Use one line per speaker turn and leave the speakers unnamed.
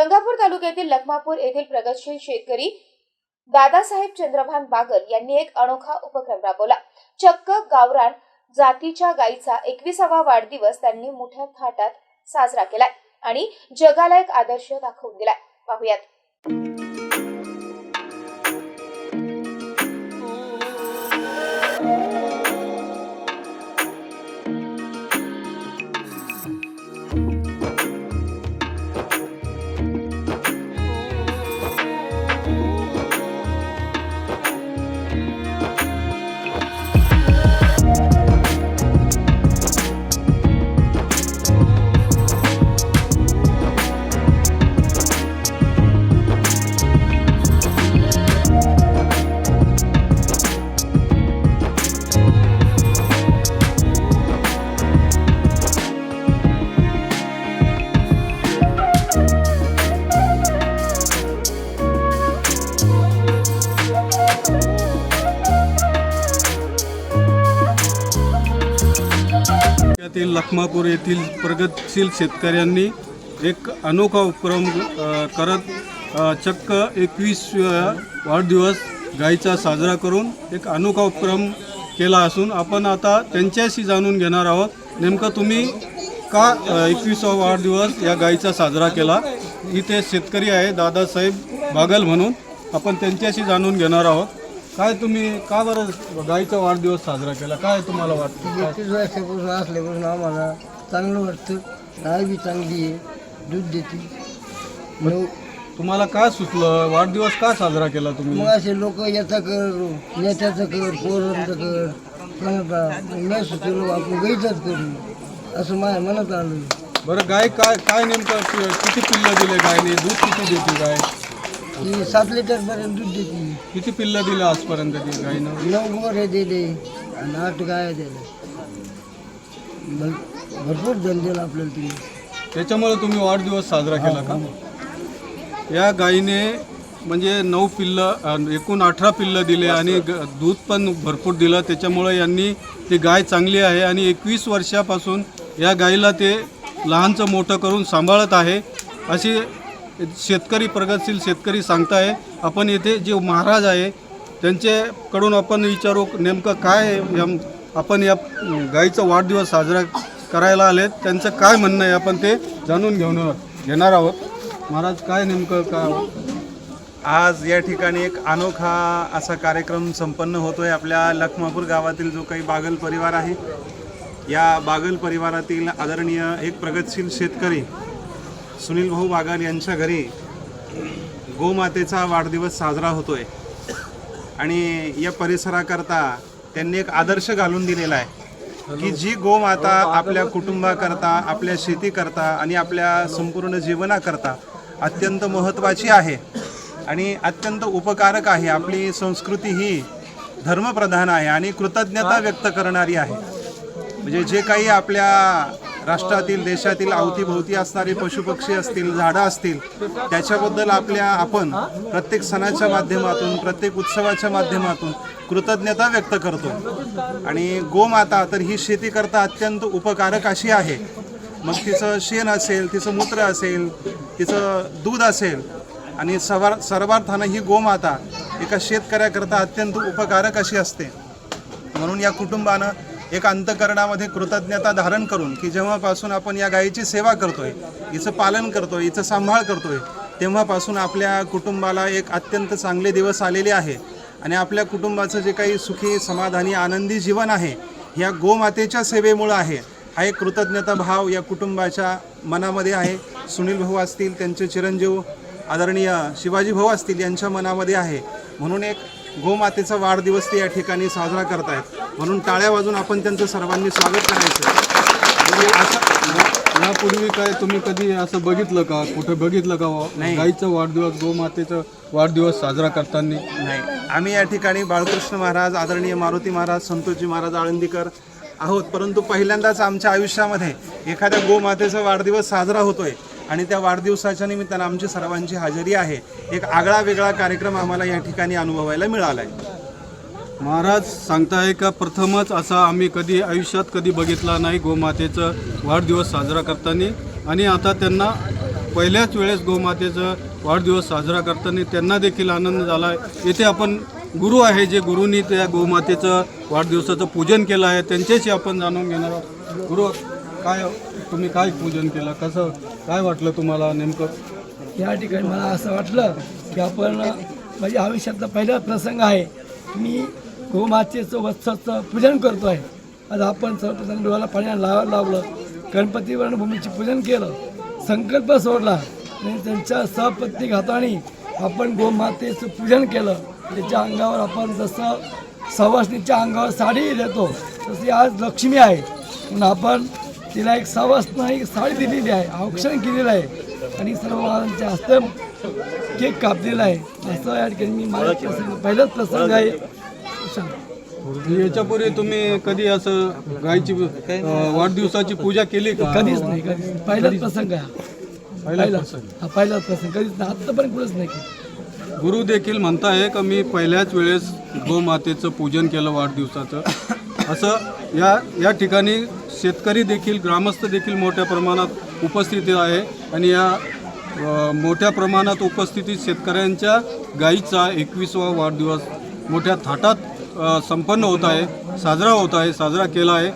गंगापूर तालुक्यातील लखमापूर येथील प्रगतशील शेतकरी दादासाहेब चंद्रभान बागल यांनी एक अनोखा उपक्रम राबवला. चक्क गावरान जातीच्या गायीचा एकविसावा वाढदिवस त्यांनी मोठ्या थाटात साजरा केलाय आणि जगाला एक आदर्श दाखवून दिलाय. पाहुयात.
येथील लखमापूर येथील प्रगतशील शेतकऱ्यांनी एक अनोखा उपक्रम करत चक्क एकवीस वाढदिवस गायीचा साजरा करून एक अनोखा उपक्रम केला असून आपण आता त्यांच्याशी जाणून घेणार आहोत. नेमकं तुम्ही का एकवीसवा वाढदिवस या गायीचा साजरा केला? इथे शेतकरी आहे दादासाहेब बागल म्हणून. आपण त्यांच्याशी जाणून घेणार आहोत. काय तुम्ही का बरं गायीचा वाढदिवस साजरा केला? काय तुम्हाला वाटतं? काय?
वर्षापासून असल्यापासून आम्हाला चांगलं वाटतं. गाय बी चांगली आहे. दूध देते. मग
तुम्हाला काय सुचलं? वाढदिवस का साजरा केला तुम्ही?
मग असे लोक याचा कर नेत्याचं कर पोरांचं कर म्हणता मी सुचवलो आपण गाईचाच करू असं माझ्या मनात आलं.
बरं गाय काय काय नेमकं कि- किती पिल्लं दिले गायने? दूध किती देते गाय?
की सात लिटरपर्यंत दूध देते.
किती पिल्लं दिलं आजपर्यंत ती गायनं
नऊ गोरे दिले आणि आठ गाय दिले भर- भरपूर धन दिलं आपल्याला तुम्ही
त्याच्यामुळे तुम्ही वाढदिवस साजरा केला का? या गायीने म्हणजे नऊ पिल्लं अं, एकूण अठरा पिल्लं दिले आणि ग- दूध पण भरपूर दिलं. त्याच्यामुळे यांनी ती गाय चांगली आहे आणि एकवीस वर्षापासून या गायीला ते लहानचं मोठं करून सांभाळत आहे. अशी शेतकरी प्रगतशील शेतकरी सांगताय आपण येथे जे महाराज आहे त्यांच्याकडून आपण विचारू नेमकं काय आपण या गाईचा वाढदिवस साजरा करायला आले त्यांचं काय म्हणणं आहे आपण ते जाणून घेऊन घेणार आहोत. महाराज काय नेमकं का
आज या ठिकाणी एक अनोखा असा कार्यक्रम संपन्न होतो आहे आपल्या लखमापूर गावातील जो काही बागल परिवार आहे या बागल परिवारातील आदरणीय एक प्रगतशील शेतकरी सुनील भाऊ बागल यांच्या घरी गोमातेचा वाढदिवस साजरा होतोय. आणि या परिसराकरता त्यांनी एक आदर्श घालून दिलेला आहे की जी गोमाता आपल्या कुटुंबाकरता आपल्या शेतीकरता आणि आपल्या संपूर्ण जीवनाकरता अत्यंत महत्त्वाची आहे आणि अत्यंत उपकारक आहे. आपली संस्कृती ही धर्मप्रधान आहे आणि कृतज्ञता व्यक्त करणारी आहे. म्हणजे जे काही आपल्या राष्ट्रातील देशातील अवतीभोवती असणारे पशुपक्षी असतील झाडं असतील त्याच्याबद्दल आपल्या आपण प्रत्येक सणाच्या माध्यमातून प्रत्येक उत्सवाच्या माध्यमातून कृतज्ञता व्यक्त करतो. आणि गोमाता तर ही शेतीकरता अत्यंत उपकारक अशी आहे. मग तिचं शेण असेल तिचं मूत्र असेल तिचं दूध असेल आणि सवार सर्वार्थानं ही गोमाता एका शेतकऱ्याकरता अत्यंत उपकारक अशी असते. म्हणून या कुटुंबानं एक अंतकरणामध्ये कृतज्ञता धारण करून की जेव्हापासून आपण या गायीची सेवा करतोय हिचं पालन करतोय हिचं सांभाळ करतोय तेव्हापासून आपल्या कुटुंबाला एक अत्यंत चांगले दिवस आलेले आहे. आणि आपल्या कुटुंबाचं जे काही सुखी समाधानी आनंदी जीवन आहे ह्या गोमातेच्या सेवेमुळं आहे. हा एक कृतज्ञता भाव या कुटुंबाच्या मनामध्ये आहे. सुनील भाऊ असतील त्यांचे चिरंजीव आदरणीय शिवाजी भाऊ असतील यांच्या मनामध्ये आहे. म्हणून एक गोमातेचा वाढदिवस ते या ठिकाणी साजरा करतायत म्हणून टाळ्या वाजून आपण त्यांचं सर्वांनी स्वागत करायचं. म्हणजे असं
यापूर्वी काय तुम्ही कधी असं बघितलं का? कुठे बघितलं का?
नाही.
गायीचा वाढदिवस गोमातेचा वाढदिवस साजरा करताना?
नाही. आम्ही या ठिकाणी बाळकृष्ण महाराज आदरणीय मारुती महाराज संतोषजी महाराज आळंदीकर आहोत. परंतु पहिल्यांदाच आमच्या आयुष्यामध्ये एखाद्या गोमातेचा वाढदिवस साजरा होतोय. आणि त्या वाढदिवसाच्या निमित्तानं आमची सर्वांची हजेरी आहे. एक आगळा वेगळा कार्यक्रम आम्हाला या ठिकाणी अनुभवायला मिळाला आहे
महाराज सांगताय का? प्रथमच असा आम्ही कधी आयुष्यात कधी बघितला नाही गोमातेचं वाढदिवस साजरा करताना. आणि आता त्यांना पहिल्याच वेळेस गोमातेचं वाढदिवस साजरा करताना त्यांना देखील आनंद झाला आहे येथे आपण गुरु आहे जे गुरुंनी त्या गोमातेचं वाढदिवसाचं पूजन केलं आहे. त्यांच्याशी आपण जाणून घेणार आहोत. गुरु काय हो? तुम्ही काय पूजन केलं? कसं काय वाटलं तुम्हाला नेमकं?
या ठिकाणी मला असं वाटलं की आपण माझ्या आयुष्यातला पहिला प्रसंग आहे मी गोमातेचं वत्साचं पूजन करतो आहे आज आपण सर्वप्रथम डोळ्याला पाण्याला लावायला लावलं गणपती वर्णभूमीचे पूजन केलं संकल्प सोडला आणि त्यांच्या सहपत्नी हाताने आपण गोमातेचं पूजन केलं. त्याच्या अंगावर आपण जसं सवासणीच्या अंगावर साडी देतो तशी आज लक्ष्मी आहे. म्हणून आपण तिला एक सवासनं एक साडी दिलेली आहे औक्षण केलेलं आहे आणि सर्व महाराजांच्या हस्ते केक कापलेला आहे असं या ठिकाणी मी प्रसंग पहिलाच प्रसंग आहे
याच्यापूर्वी तुम्ही कधी असं गायची वाढदिवसाची पूजा केली का
कधीच नाही कधीच नाही. पहिलाच प्रसंग आहे हा.
पहिला.
हा पहिलाच प्रसंग कधीच नाही आत्तापर्यंत कुठंच नाही.
गुरु देखील म्हणताय का मी पहिल्याच वेळेस गोमातेचं पूजन केलं वाढदिवसाचं असं या या ठिकाणी शेतकरी देखील ग्रामस्थ देखील मोठ्या प्रमाणात उपस्थिती आहे आणि या मोठ्या प्रमाणात उपस्थितीत शेतकऱ्यांच्या गाईचा एकवीसवा वाढदिवस मोठ्या थाटात संपन्न होत आहे साजरा होत आहे साजरा केला आहे.